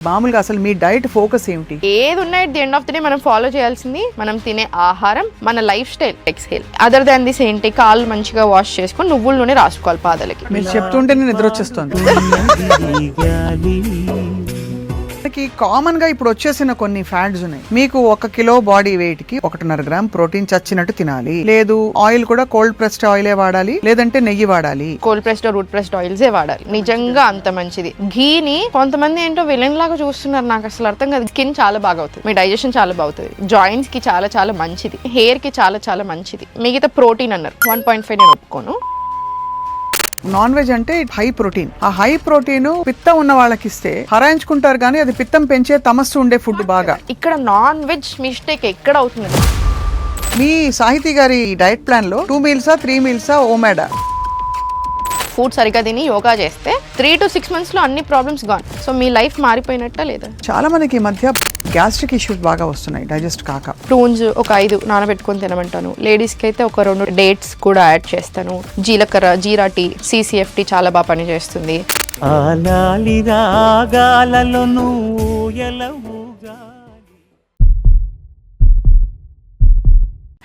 మామూలుగా అసలు మీ diet focus ఏమిటి? ఏది ఉన్నాయి the end of the day మనం ఫాలో చేయాల్సింది మనం తినే ఆహారం మన lifestyle exhale other than this ఏంటి? కాళ్ళు మంచిగా వాష్ చేసుకొని నువ్వుల నూనె రాసుకోవాలి పాదలకి. మీరు చెప్తుంటే నేను నిద్ర వచ్చేస్తుంది. మనకి కామన్గా ఇప్పుడు వచ్చేసిన కొన్ని ఫ్యాట్స్ ఉన్నాయి. మీకు ఒక కిలో బాడీ వెయిట్కి ఒకటిన్నర గ్రామ్ ప్రోటీన్ చచ్చినట్టు తినాలి. లేదు ఆయిల్ కూడా కోల్డ్ ప్రెస్డ్ ఆయిలే వాడాలి లేదంటే నెయ్యి వాడాలి. కోల్డ్ ప్రెస్డ్ రూట్ ప్రెస్డ్ ఆయిల్సే వాడాలి. నిజంగా అంత మంచిది. ఘీని కొంతమంది ఏంటో విలన్ లాగా చూస్తున్నారు. నాకు అసలు అర్థం కాదు. స్కిన్ చాలా బాగా అవుతుంది. మీ డైజెషన్ చాలా బాగుతుంది జాయింట్స్కి చాలా చాలా మంచిది. హెయిర్కి చాలా చాలా మంచిది. మిగతా ప్రోటీన్ అన్నారు. వన్ పాయింట్ ఫైవ్ నేను ఒప్పుకోను. నాన్ వెజ్ అంటే హై ప్రోటీన్. ఆ హై ప్రోటీన్ పిత్తం ఉన్న వాళ్ళకి ఇస్తే హరాయించుకుంటారు కానీ అది పిత్తం పెంచే తమస్సు ఉండే ఫుడ్ బాగా. ఇక్కడ నాన్ వెజ్ మిస్టేక్ ఎక్కడ అవుతుంది? మీ సాహితీ గారి డైట్ ప్లాన్లో టూ మీల్సా త్రీ మీల్సా ఓమేడా? ఫుడ్ సరిగ్గా తిని యోగా చేస్తే త్రీ టు సిక్స్ మంత్స్లో అన్ని ప్రాబ్లమ్స్ గాన్ సో మీ లైఫ్ మారిపోయినట్ట లేదా? చాలా మందికి ఈ మధ్య గ్యాస్ట్రిక్ ఇష్యూస్ బాగా వస్తున్నాయి డైజెస్ట్ కాక. ప్రూన్స్ ఒక ఐదు నానబెట్టుకొని తినమంటాను. లేడీస్కి అయితే ఒక రెండు డేట్స్ కూడా యాడ్ చేస్తాను. జీలకర్ర జీరా టీ సీసీఎఫ్ టీ చాలా బాగా పనిచేస్తుంది. ఆలాలి రాగాలలో నువ్వు ఎలవుగా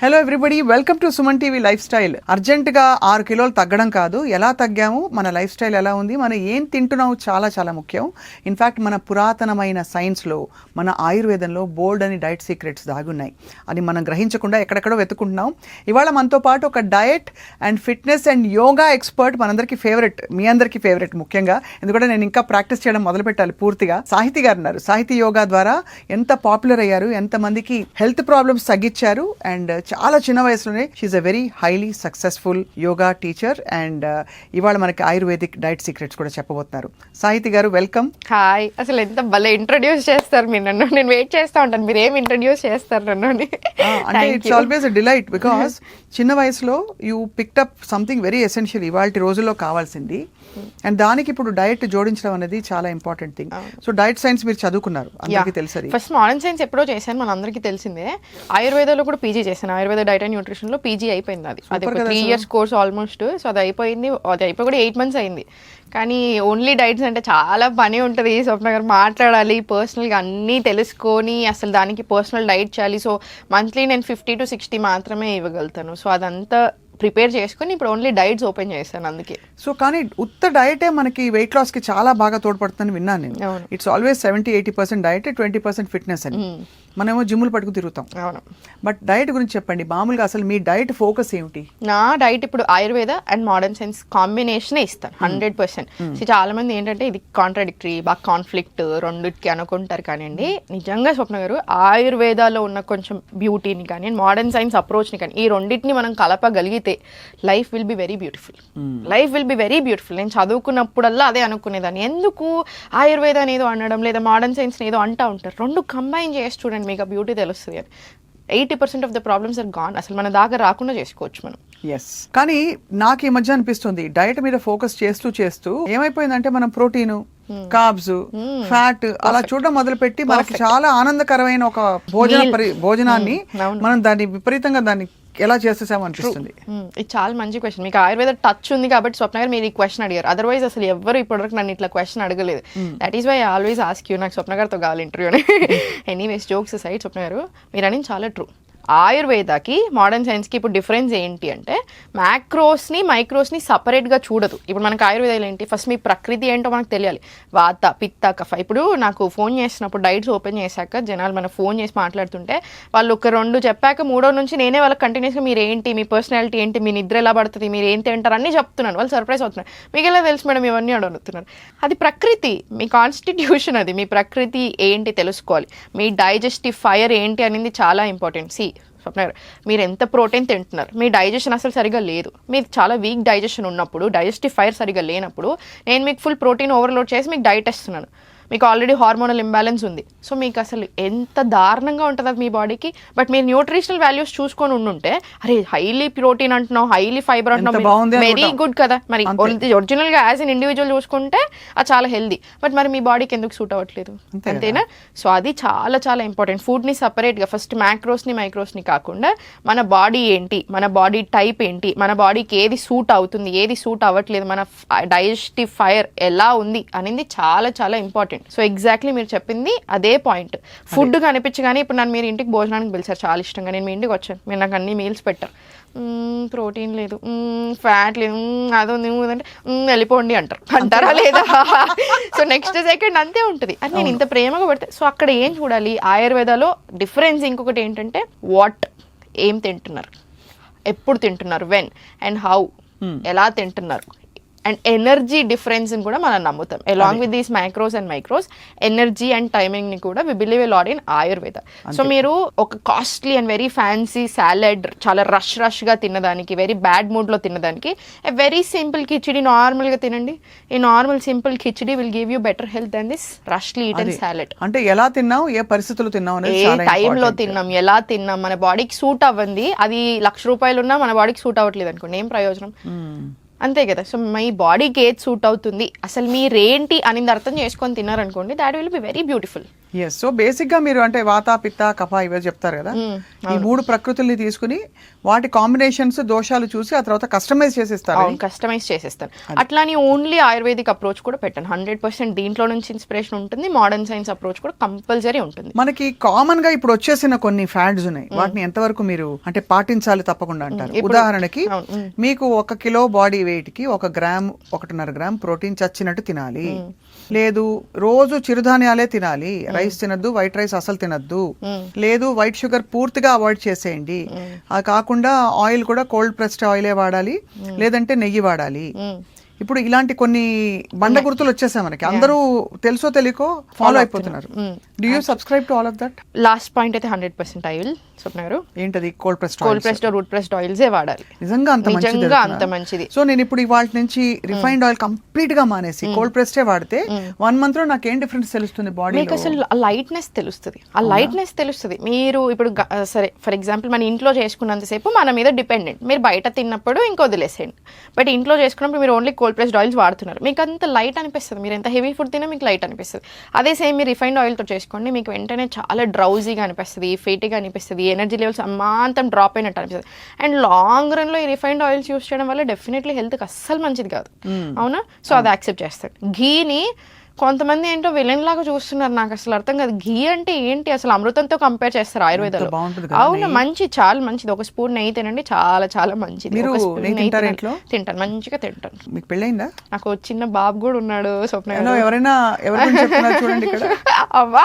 hello everybody welcome to Suman TV lifestyle అర్జెంట్గా ఆరు కిలోలు తగ్గడం కాదు. ఎలా తగ్గాము? మన లైఫ్ స్టైల్ ఎలా ఉంది? మనం ఏం తింటున్నాము? చాలా చాలా ముఖ్యం. ఇన్ఫ్యాక్ట్ మన పురాతనమైన సైన్స్లో మన ఆయుర్వేదంలో బోల్డ్ అని డైట్ సీక్రెట్స్ దాగున్నాయి. అది మనం గ్రహించకుండా ఎక్కడెక్కడో వెతుకుంటున్నాం ఇవాళ మనతో పాటు ఒక diet and fitness and yoga expert మనందరికీ ఫేవరెట్ మీ అందరికీ ఫేవరెట్ ముఖ్యంగా. ఎందుకంటే నేను ఇంకా ప్రాక్టీస్ చేయడం మొదలు పెట్టాలి పూర్తిగా. సాహితీ గారు ఉన్నారు. సాహితీ యోగా ద్వారా ఎంత పాపులర్ అయ్యారు? ఎంతమందికి హెల్త్ ప్రాబ్లమ్స్ తగ్గించారు? అండ్ చాలా చిన్న వయసులోనే she a very highly successful yoga teacher and ఇవాళ మనకి ఆయుర్వేదిక్ డైట్ సీక్రెట్స్ కూడా చెప్పబోతున్నారు. సాహితీ గారు వెల్కమ్. హాయ్ అసలు ఎంత భలే ఇంట్రడ్యూస్ చేస్తారు మీరు నన్ను. నేను వెయిట్ చేస్తా ఉంటాను. మీరు ఏం ఇంట్రడ్యూస్ చేస్తారు నన్ను అంటే ఇట్స్. ఆల్వేస్ డిలైట్ బికాస్ చిన్న వయసులో you picked up something very essential ఇవాళ రోజుల్లో కావాల్సింది. అండ్ దానికి ఇప్పుడు డైట్ జోడించడం అనేది చాలా important thing so diet science మీరు చదువుకున్నారు. అందరికీ తెలుసు. ఫస్ట్ మోడర్న్ సైన్స్ ఎప్పుడో చేశాను మన అందరికీ తెలిసిందే. ఆయుర్వేదంలో కూడా పీజీ చేశాను. ఆయుర్వేద డైట్ అండ్ న్యూట్రిషన్లో పీజీ అయిపోయింది అది. అది three. Years course almost so అది అయిపోయింది. అది అయిపోయి కూడా ఎయిట్ మంత్స్ అయింది. కానీ ఓన్లీ డైట్స్ అంటే చాలా పని ఉంటుంది. స్వప్న గారు మాట్లాడాలి పర్సనల్గా అన్నీ తెలుసుకొని అసలు దానికి పర్సనల్ డైట్ చేయాలి. సో మంత్లీ నేను ఫిఫ్టీ టు సిక్స్టీ మాత్రమే ఇవ్వగలుగుతాను. సో అదంతా ప్రిపేర్ చేసుకొని ఇప్పుడు ఓన్లీ డైట్స్ ఓపెన్ చేశాను అందుకే. సో కానీ ఉత్త డయటే మనకి వెయిట్ లాస్కి చాలా బాగా తోడ్పడుతుందని విన్నాను నేను. It's always seventy eighty percent diet twenty percent fitness అని. మనమేమో జిమ్ములు పట్టుకు తిరుగుతాం. అవును. బట్ డయట్ గురించి చెప్పండి. మామూలుగా అసలు మీ డైట్ ఫోకస్ ఏమిటి? నా డైట్ ఇప్పుడు ఆయుర్వేద అండ్ మోడర్న్ సైన్స్ కాంబినేషనే ఇస్తాను హండ్రెడ్ పర్సెంట్. చాలా మంది ఏంటంటే ఇది కాంట్రాడిక్టరీ బాగా కాన్ఫ్లిక్ట్ రెండుకి అనుకుంటారు కానివ్వండి. నిజంగా స్వప్న గారు ఆయుర్వేదాలో ఉన్న కొంచెం బ్యూటీని కానీ మోడర్న్ సైన్స్ అప్రోచ్ని కానీ ఈ రెండింటిని మనం కలపగలిగితే life will be very beautiful life will be very beautiful నేను చదువుకున్నప్పుడల్లా అదే అనుకునేదాన్ని. ఎందుకు? ఆయుర్వేదాన్ని ఏదో అనడం లేదా మోడర్న్ సైన్స్ ఏదో అంటా ఉంటారు. రెండు కంబైన్ చేసి చూడండి. మీకు ఆ బ్యూటీ తెలుస్తుంది అని. Eighty percent of the problems are gone అసలు మన దాకా రాకుండా చేసుకోవచ్చు మనం. ఎస్ కానీ నాకు ఈ మధ్య అనిపిస్తుంది డైట్ మీద ఫోకస్ చేస్తూ చేస్తూ ఏమైపోయిందంటే మనం ప్రోటీన్ కార్బ్స్ ఫ్యాట్ అలా చూడడం మొదలుపెట్టి మనకి చాలా ఆనందకరమైన ఒక భోజన భోజనాన్ని Hmm. మనం దాన్ని విపరీతంగా దాన్ని ఎలా చేసేసామో అనిపిస్తుంది. మ్మ్. ఇది చాలా మంచి క్వశ్చన్ మీకు ఆయుర్వేద టచ్ ఉంది కాబట్టి స్వప్న గారు మీరు ఈ క్వశ్చన్ అడిగారు. అదర్వైజ్ అసలు ఎవరు ఇప్పటివరకు నన్ను ఇట్లా క్వశ్చన్ అడగలేదు. That is why always ask you నాకు స్వప్న గారితో కావాలి ఇంటర్వ్యూ అని. ఎనీవేస్ జోక్స్ సైడ్ స్వప్న గారు మీరు అనేది చాలా ట్రూ ఆయుర్వేదకి మోడర్న్ సైన్స్కి ఇప్పుడు డిఫరెన్స్ ఏంటి అంటే మ్యాక్రోస్ని మైక్రోస్ని సపరేట్గా చూడదు. ఇప్పుడు మనకు ఆయుర్వేదాలు ఏంటి? ఫస్ట్ మీ ప్రకృతి ఏంటో మనకు తెలియాలి. వాత పిత్త కఫ. ఇప్పుడు నాకు ఫోన్ చేసినప్పుడు డైట్స్ ఓపెన్ చేశాక జనాలు మన ఫోన్ చేసి మాట్లాడుతుంటే వాళ్ళు ఒక రెండు చెప్పాక మూడో నుంచి నేనే వాళ్ళకి కంటిన్యూస్గా మీరు ఏంటి మీ పర్సనాలిటీ ఏంటి మీ నిద్ర ఎలా పడుతుంది మీరు ఏం తింటారు అన్నీ చెప్తున్నాను. వాళ్ళు సర్ప్రైజ్ అవుతున్నారు. మీకు ఎలా తెలుసు మేడం ఇవన్నీ అడుగుతున్నారు. అది ప్రకృతి మీ కాన్స్టిట్యూషన్ అది. మీ ప్రకృతి ఏంటి తెలుసుకోవాలి. మీ డైజెస్టివ్ ఫైర్ ఏంటి అనేది చాలా ఇంపార్టెంట్ సి స్వప్న గారు, మీరు ఎంత ప్రోటీన్ తింటున్నారు? మీ డైజెషన్ అసలు సరిగా లేదు. మీకు చాలా వీక్ డైజెషన్ ఉన్నప్పుడు డైజెస్టివ్ ఫైర్ సరిగా లేనప్పుడు నేను మీకు ఫుల్ ప్రోటీన్ ఓవర్లోడ్ చేసి మీకు డైట్ ఇస్తున్నాను. మీకు ఆల్రెడీ హార్మోనల్ ఇంబ్యాలెన్స్ ఉంది. సో మీకు అసలు ఎంత దారుణంగా ఉంటుంది అది మీ బాడీకి బట్ మీరు న్యూట్రిషనల్ వాల్యూస్ చూసుకొని ఉండుంటే అరే హైలీ ప్రోటీన్ అంటున్నావు హైలీ ఫైబర్ అంటున్నావు వెరీ. గుడ్ కదా. మరి అంతే. ఒరిజినల్గా యాజ్ అన్ ఇండివిజువల్ చూసుకుంటే అది చాలా హెల్దీ బట్ మరి మీ బాడీకి ఎందుకు సూట్ అవ్వట్లేదు? అంతే అంతేనా? సో అది చాలా చాలా ఇంపార్టెంట్ ఫుడ్ని సపరేట్గా ఫస్ట్ మ్యాక్రోస్ని మైక్రోస్ని కాకుండా మన బాడీ ఏంటి? మన బాడీ టైప్ ఏంటి? మన బాడీకి ఏది సూట్ అవుతుంది? ఏది సూట్ అవ్వట్లేదు? మన డైజెస్టివ్ ఫైర్ ఎలా ఉంది? అనేది చాలా చాలా ఇంపార్టెంట్ ఇంపార్టెంట్ సో ఎగ్జాక్ట్లీ మీరు చెప్పింది అదే పాయింట్ ఫుడ్ కనిపించి కానీ ఇప్పుడు నన్ను మీరు ఇంటికి భోజనానికి పిలిచారు. చాలా ఇష్టంగా. నేను మీ ఇంటికి వచ్చాను. మీరు నాకు అన్ని మీల్స్ పెట్టారు. ప్రోటీన్ లేదు. ఫ్యాట్ లేదు. మ్మ్, అది ఉంది ఇది ఉంది అంటే "మ్మ్, వెళ్ళిపోండి అంటారు. అంటారా? లేదా? సో నెక్స్ట్ సెకండ్ అంతే ఉంటుంది. అది నేను ఇంత ప్రేమగా పెడితే సో అక్కడ ఏం చూడాలి? ఆయుర్వేదాలో డిఫరెన్స్ ఇంకొకటి ఏంటంటే వాట్ ఏం తింటున్నారు? ఎప్పుడు తింటున్నారు? వెన్ అండ్ హౌ ఎలా తింటున్నారు? అండ్ ఎనర్జీ డిఫరెన్స్ కూడా మనం నమ్ముతాం. Along with these micros and micros energy and టైమింగ్ని కూడా we believe a lot in Ayurveda so మీరు ఒక costly and very fancy salad చాలా రష్ రష్గా తినదానికి వెరీ బ్యాడ్ మూడ్లో తినదానికి ఎ వెరీ సింపుల్ కిచిడి నార్మల్గా తినండి. ఈ normal simple khichdi will give you better health than this rushly eat and salad అంటే ఎలా తిన్నావు ఏ పరిస్థితులు తిన్నావు అనేది ఏ టైంలో. తిన్నాం ఎలా తిన్నాం మన బాడీకి సూట్ అవ్వంది అది లక్ష రూపాయలు ఉన్నా మన బాడీకి సూట్ అవ్వట్లేదు అనుకోండి ఏం ప్రయోజనం. అంతే కదా. సో మీ బాడీకి ఏది సూట్ అవుతుంది అసలు మీరేంటి అనేది అర్థం చేసుకొని తిన్నారనుకోండి that will be very beautiful yes so బేసిక్గా మీరు అంటే వాత పిత్త కఫ ఇవే చెప్తారు కదా. ఈ మూడు ప్రకృతుల్ని తీసుకుని వాటి కాంబినేషన్స్ దోషాలు చూసి ఆ తర్వాత కస్టమైజ్ చేసిస్తారు కస్టమైజ్ చేసేస్తాను అట్లాని ఓన్లీ ఆయుర్వేదిక్ అప్రోచ్ కూడా పెట్టాను. హండ్రెడ్ పర్సెంట్ దీంట్లో నుంచి ఇన్స్పిరేషన్ ఉంటుంది మోడర్న్ సైన్స్ అప్రోచ్ కూడా కంపల్సరీ ఉంటుంది. మనకి కామన్గా ఇప్పుడు వచ్చేసిన కొన్ని ఫ్యాడ్స్ ఉన్నాయి. వాటిని ఎంతవరకు మీరు అంటే పాటించాలి తప్పకుండా అంటారు. ఉదాహరణకి. మీకు ఒక కిలో బాడీ వెయిట్ కి ఒక గ్రామ్ ఒకటిన్నర గ్రామ్ ప్రోటీన్ చచ్చినట్టు తినాలి. లేదు రోజు చిరుధాన్యాలే తినాలి. రైస్ తినద్దు వైట్ రైస్ అసలు తినద్దు. లేదు వైట్ షుగర్ పూర్తిగా అవాయిడ్ చేసేయండి. అది కాకుండా ఆయిల్ కూడా కోల్డ్ ప్రెస్డ్ ఆయిలే వాడాలి. లేదంటే నెయ్యి వాడాలి. ఇప్పుడు ఇలాంటి కొన్ని బండ గుర్తులు వచ్చేసాయి మనకి. అందరూ తెలుసో తెలియకో ఫాలో అయిపోతున్నారు. Do you subscribe to all of that last point అయితే హండ్రెడ్ పర్సెంట్ ఆయిల్ స్వప్న గారు ఏంటది? Cold pressed cold pressed root pressed ఆయిల్సే వాడాలి. నిజంగా అంత నిజంగా. అంత మంచిది. సో నేను ఇప్పుడు ఇవాళ నుంచి రిఫైన్డ్ ఆయిల్ కంప్లీట్గా మానేసి కోల్డ్ ప్రెస్డే వాడితే వన్ మంత్లో నాకు ఏం డిఫరెన్స్ తెలుస్తుంది బాడీ మీకు అసలు ఆ లైట్నెస్ తెలుస్తుంది. ఆ లైట్నెస్ తెలుస్తుంది. మీరు ఇప్పుడు సరే ఫర్ ఎగ్జాంపుల్ మన ఇంట్లో చేసుకున్నంతసేపు మన మీద డిపెండెంట్ మీరు బయట తిన్నప్పుడు ఇంకో వదిలేసేయండి. బట్ ఇంట్లో చేసుకున్నప్పుడు మీరు ఓన్లీ కోల్డ్ ప్రెస్డ్ ఆయిల్స్ వాడుతున్నారు. మీకు అంత లైట్ అనిపిస్తుంది. మీరు ఎంత హెవీ ఫుడ్ తినా మీకు లైట్ అనిపిస్తుంది. అదే సేమ్ మీరు రిఫైన్డ్ ఆయిల్తో చేసుకోండి మీకు వెంటనే చాలా డ్రౌజీగా అనిపిస్తుంది ఫేటీగా అనిపిస్తుంది ఎనర్జీ లెవెల్స్ అమాంతం డ్రాప్ అయినట్టు అనిపిస్తుంది. అండ్ లాంగ్ రన్లో ఈ రిఫైన్డ్ ఆయిల్స్ యూస్ చేయడం వల్ల డెఫినెట్లీ హెల్త్కి అస్సలు మంచిది కాదు. అవునా? సో అది యాక్సెప్ట్ చేస్తాడు ఘీని కొంతమంది ఏంటో విలన్ లాగా చూస్తున్నారు నాకు అసలు అర్థం కాదు. ఘీ అంటే ఏంటి? అసలు అమృతంతో కంపేర్ చేస్తారు ఆయుర్వేదంలో. అవును మంచి చాలా మంచిది. ఒక స్పూన్ నెయ్యి తినండి చాలా చాలా మంచిది. నెయ్యి నెయ్యి? తింటాను మంచిగా తింటాను. మీకు పెళ్ళైందా నాకు చిన్న బాబు కూడా ఉన్నాడు స్వప్న ఎవరైనా చూడండి అవ్వా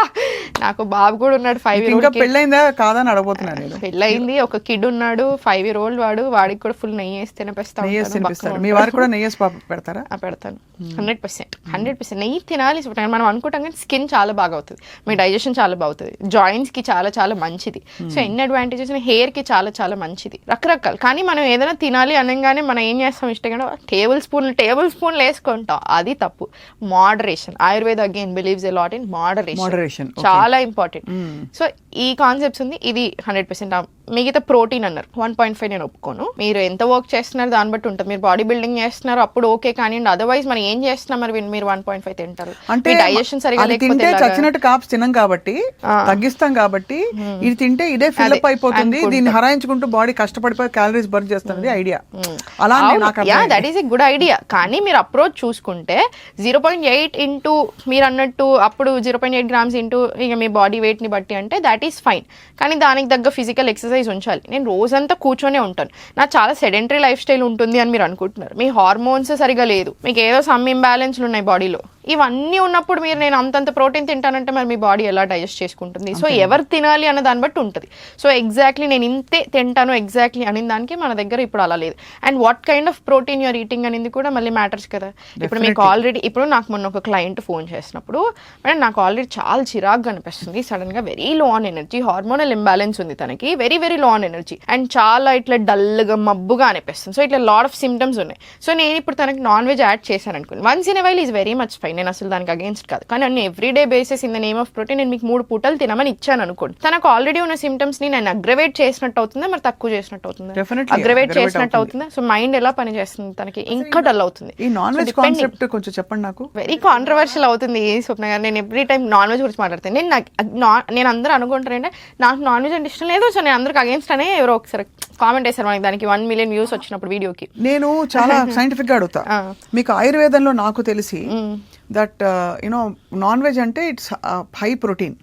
నాకు బాబు కూడా ఉన్నాడు ఫైవ్ ఇయర్ ఇంకా పెళ్ళైందా కాదని అడగబోతున్నాను నేను. పెళ్ళయింది ఒక కిడ్ ఉన్నాడు ఫైవ్ ఇయర్ ఓల్డ్ వాడు వాడికి కూడా ఫుల్ నెయ్యి వేసి తినిపిస్తా నెయ్యి ఉంటాను, తినిపిస్తారు బక్కగా మీ వారికి కూడా నెయ్యేసి పాప పెడతారా? ఆ, పెడతాను. Hundred percent hundred percent. నెయ్యి తినాలి. మనం అనుకుంటాం కానీ స్కిన్ చాలా బాగా అవుతుంది. మీ డైజెషన్ చాలా బాగుతుంది. జాయింట్స్కి చాలా చాలా మంచిది. సో ఎన్ని అడ్వాంటేజెస్ హెయిర్కి చాలా చాలా మంచిది. రకరకాలు కానీ మనం ఏదైనా తినాలి అనగానే మనం ఏం చేస్తాం ఇష్టంగా టేబుల్ స్పూన్లు టేబుల్ స్పూన్లు వేసుకుంటాం. అది తప్పు. Moderation. Ayurveda again believes a lot in moderation. చాలా ఇంపార్టెంట్. సో ఈ కాన్సెప్ట్స్ ఉంది. ఇది హండ్రెడ్ పర్సెంట్ మిగతా ప్రోటీన్ అన్నారు. వన్ పాయింట్ ఫైవ్ నేను ఒప్పుకోను. మీరు ఎంత వర్క్ చేస్తున్నారు దాన్ని బట్టి ఉంటుంది. మీరు బాడీ బిల్డింగ్ చేస్తున్నారు అప్పుడు ఓకే కానీ అదర్వైజ్ మనం ఏం చేస్తున్నాం మరి మీరు వన్ పాయింట్ ఫైవ్ తింటారు? అంటే డైజెషన్ సరిగా తింటే? చచ్చినట్టు కాప్స్ తినం కాబట్టి తగ్గిస్తాం కాబట్టి ఇది తింటే ఇదే ఫిల్అప్ అయిపోతుంది దీన్ని హరాయించుకుంటూ బాడీ కష్టపడిపోయి క్యాలరీస్ బర్న్ చేస్తున్నది ఐడియా. అలా అని నాకు యా అర్థమైంది. That is a good idea కానీ మీరు అప్రోచ్ చూసుకుంటే జీరో పాయింట్ ఎయిట్ ఇంటూ మీరు అన్నట్టు అప్పుడు zero point eight grams into ఇక మీ బాడీ వెయిట్ని బట్టి అంటే దాట్ ఈస్ ఫైన్ కానీ దానికి తగ్గ ఫిజికల్ ఎక్సర్సైజ్ ఉంచాలి. నేను రోజంతా కూర్చొనే ఉంటాను. నా చాలా సెడెంటరీ లైఫ్ స్టైల్ ఉంటుంది అని మీరు అనుకుంటున్నారు. మీ హార్మోన్స్ సరిగా లేదు. మీకు ఏదో సమ్ ఇంబ్యాలెన్స్లు ఉన్నాయి బాడీలో ఇవన్నీ ఉన్నప్పుడు మీరు నేను అంతంత ప్రోటీన్ తింటానంటే మరి మీ బాడీ ఎలా డైజెస్ట్ చేసుకుంటుంది? సో ఎవరు తినాలి అన్న దాన్ని బట్టి ఉంటుంది. సో ఎగ్జాక్ట్లీ నేను ఇంతే తింటాను ఎగ్జాక్ట్లీ అనే దానికి మన దగ్గర ఇప్పుడు అలా లేదు. And what kind of protein you are eating అనేది కూడా మళ్ళీ మ్యాటర్స్ కదా. ఇప్పుడు మీకు ఆల్రెడీ ఇప్పుడు నాకు మొన్న ఒక క్లయింట్ ఫోన్ చేసినప్పుడు మేడం నాకు ఆల్రెడీ చాలా చిరాగ్గా అనిపిస్తుంది సడన్గా very low on energy hormonal imbalance ఉంది తనకి. Very very low on energy and చాలా ఇట్లా డల్గా మబ్బుగా అనిపిస్తుంది. సో ఇట్లా లాట్ ఆఫ్ సిమ్టమ్స్ ఉన్నాయి. సో నేను ఇప్పుడు తనకి నాన్ వెజ్ యాడ్ చేశాను అనుకోండి. Once in while is very much fine నేను అసలు దానికి అగేన్స్ట్ కాదు. కానీ నేను everyday basis in the name of protein నేను మీకు మూడు పూటలు తినమని ఇచ్చాను అనుకోండి. తనకు ఆల్రెడీ ఉన్న సిమ్టమ్స్ని నేను అగ్రవేట్ చేసినట్టు అవుతుందా? మరి తక్కువ చేసినట్టు అవుతుందా? అగ్రవేట్ చేసినట్టు అవుతుందా. సో మైండ్ ఎలా పని చేస్తుంది? తనకి ఇంకా డల్ అవుతుంది. ఈ నాన్ వెజ్ కాన్సెప్ట్ కొంచెం చెప్పండి నాకు. వెరీ కాంట్రవర్షియల్ అవుతుంది స్వప్న గారు. నేను ఎవ్రీ టైం నాన్ వెజ్ గురించి మాట్లాడతాను. నేను నేను అందరూ అనుకుంటారంటే నాకు నాన్ వెజ్ అంటే ఇష్టం లేదు. సో నేను అందరికి అగేన్స్ట్ అనే ఎవరో ఒకసారి కామెంట్ చేశారు మనకి దానికి వన్ మిలియన్ వ్యూస్ వచ్చినప్పుడు వీడియోకి. నేను చాలా సైంటిఫిక్గా అడుగుతా. మీకు ఆయుర్వేదంలో నాకు తెలిసి that you know non veg అంటే ఇట్స్ హై ప్రోటీన్